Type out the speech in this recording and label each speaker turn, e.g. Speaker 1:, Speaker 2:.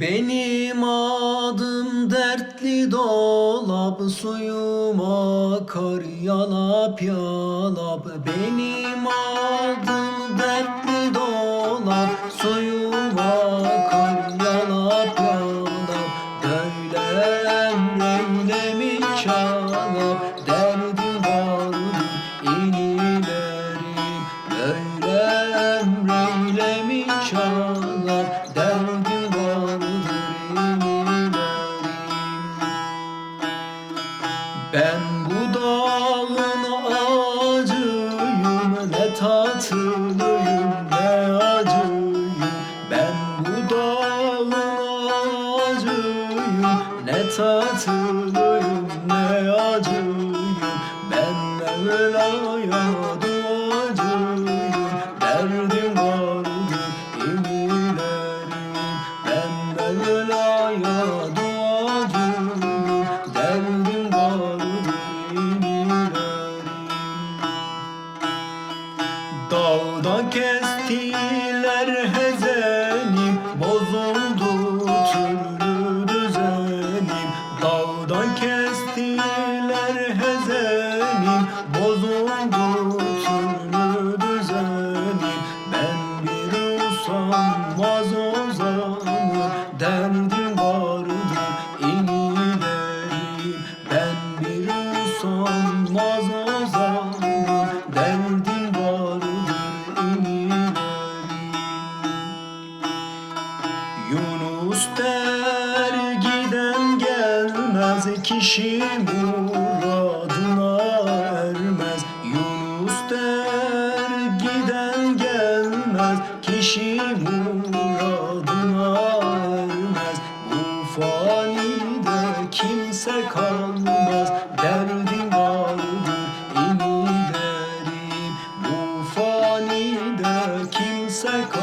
Speaker 1: Benim adım dertli dolap Suyum akar yalap yalap. Benim adım dertli dolap Suyum akar yalap yalap. Böyle emreyle mi çalap Derdim vardır inilerim. Böyle emreyle mi çalap ben bu dağın ağacıyım Ne tatlıyım ne acıyım. Ben bu dağın ağacıyım Ne tatlıyım ne acıyım. Ben Mevla'ya Dağda kestiler hezenim Bozuldu türlü düzenim Dağda kestiler hezenim Bozuldu türlü düzenim Ben bir usanmaz ozanım Derdim vardır inilerim Ben bir usanmaz ozanım Derdim göster giden gelmez kişi muradına ermez. Yunus der giden gelmez kişi muradına ermez. Bu fanide kimse kalmaz derdim vardır ini derim. Bu fanide kimse kalmaz